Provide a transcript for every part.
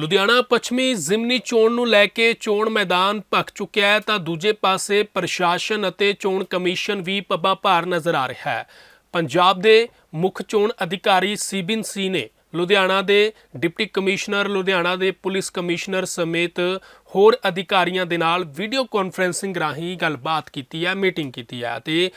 ਲੁਧਿਆਣਾ ਪੱਛਮੀ ਜ਼ਿਮਨੀ ਚੋਣ ਨੂੰ ਲੈ ਕੇ ਚੋਣ ਮੈਦਾਨ ਭਖ ਚੁੱਕਿਆ ਹੈ, ਤਾਂ ਦੂਜੇ ਪਾਸੇ ਪ੍ਰਸ਼ਾਸਨ ਅਤੇ ਚੋਣ ਕਮਿਸ਼ਨ ਵੀ ਪੱਬਾ ਭਾਰ ਨਜ਼ਰ ਆ ਰਿਹਾ ਹੈ। ਪੰਜਾਬ ਦੇ ਮੁੱਖ ਚੋਣ ਅਧਿਕਾਰੀ ਸੀਬਿਨ ਸੀ ਨੇ ਲੁਧਿਆਣਾ ਦੇ ਡਿਪਟੀ ਕਮਿਸ਼ਨਰ, ਲੁਧਿਆਣਾ ਦੇ ਪੁਲਿਸ ਕਮਿਸ਼ਨਰ ਸਮੇਤ ਹੋਰ ਅਧਿਕਾਰੀਆਂ ਦੇ ਨਾਲ ਵੀਡੀਓ ਕਾਨਫਰੈਂਸਿੰਗ ਰਾਹੀਂ ਗੱਲਬਾਤ ਕੀਤੀ ਹੈ, ਮੀਟਿੰਗ ਕੀਤੀ ਹੈ ਤੇ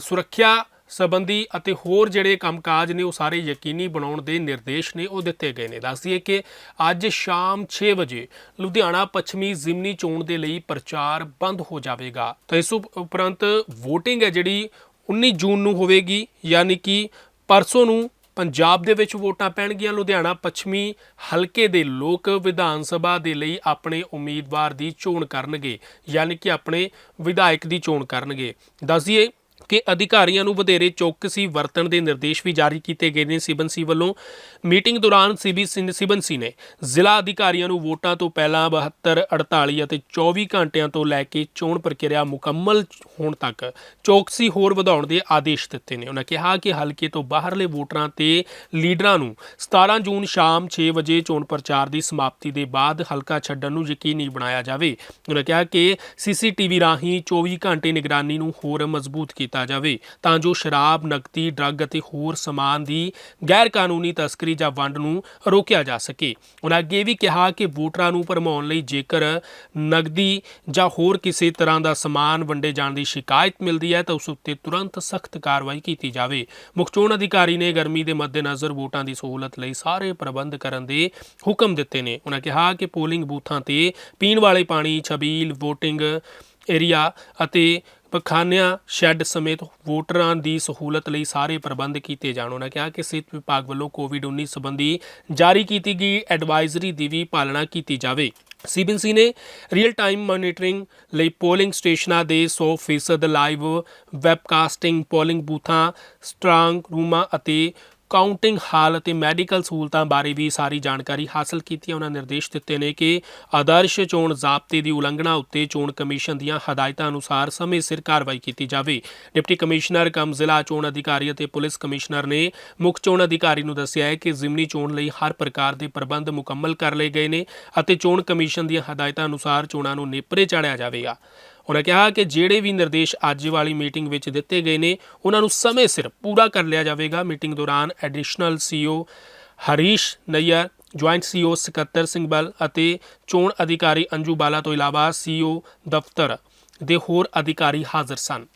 ਸੁਰੱਖਿਆ ਸੰਬੰਧੀ ਅਤੇ ਹੋਰ ਜਿਹੜੇ ਕੰਮਕਾਜ ਨੇ, ਉਹ ਸਾਰੇ ਯਕੀਨੀ ਬਣਾਉਣ ਦੇ ਨਿਰਦੇਸ਼ ਨੇ, ਉਹ ਦਿੱਤੇ ਗਏ ਨੇ। ਦੱਸਦੀਏ ਕਿ ਅੱਜ ਸ਼ਾਮ 6 ਵਜੇ ਲੁਧਿਆਣਾ ਪੱਛਮੀ ਜ਼ਿਮਨੀ ਚੋਣ ਦੇ ਲਈ ਪ੍ਰਚਾਰ ਬੰਦ ਹੋ ਜਾਵੇਗਾ। ਤਾਂ ਇਸ ਉਪ- ਉਪਰੰਤ VOTING ਹੈ ਜਿਹੜੀ 19 ਜੂਨ ਨੂੰ ਹੋਵੇਗੀ, ਯਾਨੀ ਕਿ ਪਰਸੋਂ ਨੂੰ ਪੰਜਾਬ ਦੇ ਵਿੱਚ ਵੋਟਾਂ ਪੈਣਗੀਆਂ। ਲੁਧਿਆਣਾ ਪੱਛਮੀ ਹਲਕੇ ਦੇ ਲੋਕ ਵਿਧਾਨ ਸਭਾ ਦੇ ਲਈ ਆਪਣੇ ਉਮੀਦਵਾਰ ਦੀ ਚੋਣ ਕਰਨਗੇ, ਯਾਨੀ ਕਿ ਆਪਣੇ ਵਿਧਾਇਕ ਦੀ ਚੋਣ ਕਰਨਗੇ। ਦੱਸ ਕਿ ਅਧਿਕਾਰੀਆਂ ਨੂੰ ਵਧੇਰੇ ਚੌਕਸੀ ਵਰਤਣ ਦੇ ਨਿਰਦੇਸ਼ ਵੀ ਜਾਰੀ ਕੀਤੇ ਗਏ ਨੇ। ਸਿਬਨਸੀ ਵੱਲੋਂ ਮੀਟਿੰਗ ਦੌਰਾਨ ਸੀਬੀ ਸਿੰਘ ਸਿਬਨ ਨੇ ਜ਼ਿਲ੍ਹਾ ਅਧਿਕਾਰੀਆਂ ਨੂੰ ਵੋਟਾਂ ਤੋਂ ਪਹਿਲਾਂ 72 48 ਅਤੇ 24 ਘੰਟਿਆਂ ਤੋਂ ਲੈ ਕੇ ਚੋਣ ਪ੍ਰਕਿਰਿਆ ਮੁਕੰਮਲ ਹੋਣ ਤੱਕ ਚੌਕਸੀ ਹੋਰ ਵਧਾਉਣ ਦੇ ਆਦੇਸ਼ ਦਿੱਤੇ ਨੇ। ਉਹਨਾਂ ਕਿਹਾ ਕਿ ਹਲਕੇ ਤੋਂ ਬਾਹਰਲੇ ਵੋਟਰਾਂ ਤੇ ਲੀਡਰਾਂ ਨੂੰ 17 ਜੂਨ ਸ਼ਾਮ 6 ਵਜੇ ਚੋਣ ਪ੍ਰਚਾਰ ਦੀ ਸਮਾਪਤੀ ਦੇ ਬਾਅਦ ਹਲਕਾ ਛੱਡਣ ਨੂੰ ਯਕੀਨੀ ਬਣਾਇਆ ਜਾਵੇ। ਉਹਨਾਂ ਕਿਹਾ ਕਿ ਸੀਸੀਟੀਵੀ ਰਾਹੀਂ 24 ਘੰਟੇ ਨਿਗਰਾਨੀ ਨੂੰ ਹੋਰ ਮਜ਼ਬੂਤ ਕੀਤਾ ਜਾਵੇ, ਤਾਂ ਜੋ ਸ਼ਰਾਬ, ਨਕਦੀ, ਡਰੱਗ ਅਤੇ ਹੋਰ ਸਮਾਨ ਦੀ ਗੈਰ ਕਾਨੂੰਨੀ ਤਸਕਰੀ ਜਾਂ ਵੰਡ ਨੂੰ ਰੋਕਿਆ ਜਾ ਸਕੇ। ਉਹਨਾਂ ਅੱਗੇ ਵੀ ਕਿਹਾ ਕਿ ਵੋਟਰਾਂ ਨੂੰ ਭਰਮਾਉਣ ਲਈ ਜੇਕਰ ਨਗਦੀ ਜਾਂ ਹੋਰ ਕਿਸੇ ਤਰ੍ਹਾਂ ਦਾ ਸਮਾਨ ਵੰਡੇ ਜਾਣ ਦੀ ਸ਼ਿਕਾਇਤ ਮਿਲਦੀ ਹੈ, ਤਾਂ ਉਸ ਉੱਤੇ ਤੁਰੰਤ ਸਖਤ ਕਾਰਵਾਈ ਕੀਤੀ ਜਾਵੇ। ਮੁੱਖ ਚੋਣ ਅਧਿਕਾਰੀ ਨੇ ਗਰਮੀ ਦੇ ਮੱਦੇਨਜ਼ਰ ਵੋਟਾਂ ਦੀ ਸਹੂਲਤ ਲਈ ਸਾਰੇ ਪ੍ਰਬੰਧ ਕਰਨ ਦੇ ਹੁਕਮ ਦਿੱਤੇ ਨੇ। ਉਹਨਾਂ ਕਿਹਾ ਕਿ ਪੋਲਿੰਗ ਬੂਥਾਂ ਤੇ ਪੀਣ ਵਾਲੇ ਪਾਣੀ, ਛਬੀਲ VOTING ਏਰੀਆ ਅਤੇ ਪਖਾਨਿਆਂ, ਸ਼ੈੱਡ ਸਮੇਤ ਵੋਟਰਾਂ ਦੀ ਸਹੂਲਤ ਲਈ ਸਾਰੇ ਪ੍ਰਬੰਧ ਕੀਤੇ ਜਾਣ। ਉਹਨਾਂ ਕਿਹਾ ਕਿ ਸਿਹਤ ਵਿਭਾਗ ਵੱਲੋਂ ਕੋਵਿਡ-19 ਸੰਬੰਧੀ ਜਾਰੀ ਕੀਤੀ ਗਈ ਐਡਵਾਈਜ਼ਰੀ ਦੀ ਵੀ ਪਾਲਣਾ ਕੀਤੀ ਜਾਵੇ। ਸੀਬੀਐਸਈ ਨੇ ਰੀਅਲ ਟਾਈਮ ਮੋਨੀਟਰਿੰਗ ਲਈ ਪੋਲਿੰਗ ਸਟੇਸ਼ਨਾਂ ਦੇ 100% ਲਾਈਵ ਵੈਬਕਾਸਟਿੰਗ ਪੋਲਿੰਗ ਬੂਥਾਂ ਸਟਰਾਂਗ ਰੂਮਾਂ ਅਤੇ ਕਾਊਂਟਿੰਗ ਹਾਲ ਅਤੇ ਮੈਡੀਕਲ ਸਹੂਲਤਾਂ ਬਾਰੇ ਵੀ ਸਾਰੀ ਜਾਣਕਾਰੀ ਹਾਸਲ ਕੀਤੀ ਹੈ। ਉਹਨਾਂ ਨਿਰਦੇਸ਼ ਦਿੱਤੇ ਨੇ ਕਿ ਆਦਰਸ਼ ਚੋਣ ਜ਼ਾਬਤੇ ਦੀ ਉਲੰਘਣਾ ਉੱਤੇ ਚੋਣ ਕਮਿਸ਼ਨ ਦੀਆਂ ਹਦਾਇਤਾਂ ਅਨੁਸਾਰ ਸਮੇਂ ਸਿਰ ਕਾਰਵਾਈ ਕੀਤੀ ਜਾਵੇ। ਡਿਪਟੀ ਕਮਿਸ਼ਨਰ, ਕਮ ਜ਼ਿਲ੍ਹਾ ਚੋਣ ਅਧਿਕਾਰੀ ਅਤੇ ਪੁਲਿਸ ਕਮਿਸ਼ਨਰ ਨੇ ਮੁੱਖ ਚੋਣ ਅਧਿਕਾਰੀ ਨੂੰ ਦੱਸਿਆ ਹੈ ਕਿ ਜ਼ਿਮਨੀ ਚੋਣ ਲਈ ਹਰ ਪ੍ਰਕਾਰ ਦੇ ਪ੍ਰਬੰਧ ਮੁਕੰਮਲ ਕਰ ਲਏ ਗਏ ਨੇ ਅਤੇ ਚੋਣ ਕਮਿਸ਼ਨ ਦੀਆਂ ਹਦਾਇਤਾਂ ਅਨੁਸਾਰ ਚੋਣਾਂ ਨੂੰ ਨੇਪਰੇ ਚਾੜਿਆ ਜਾਵੇਗਾ। ਉਹਨਾਂ ਕਿਹਾ ਕਿ ਜਿਹੜੇ ਵੀ ਨਿਰਦੇਸ਼ ਅੱਜ ਵਾਲੀ ਮੀਟਿੰਗ ਵਿੱਚ ਦਿੱਤੇ ਗਏ ਨੇ ਉਹਨਾਂ ਨੂੰ ਸਮੇਂ ਸਿਰ ਪੂਰਾ ਕਰ ਲਿਆ ਜਾਵੇਗਾ। ਮੀਟਿੰਗ ਦੌਰਾਨ additional CEO Harish Nayyar, joint CEO Sakattar Singh Bal ਅਤੇ ਚੋਣ ਅਧਿਕਾਰੀ ਅੰਜੂ ਬਾਲਾ ਤੋਂ ਇਲਾਵਾ ਸੀਓ ਦਫ਼ਤਰ ਦੇ ਹੋਰ ਅਧਿਕਾਰੀ ਹਾਜ਼ਰ ਸਨ।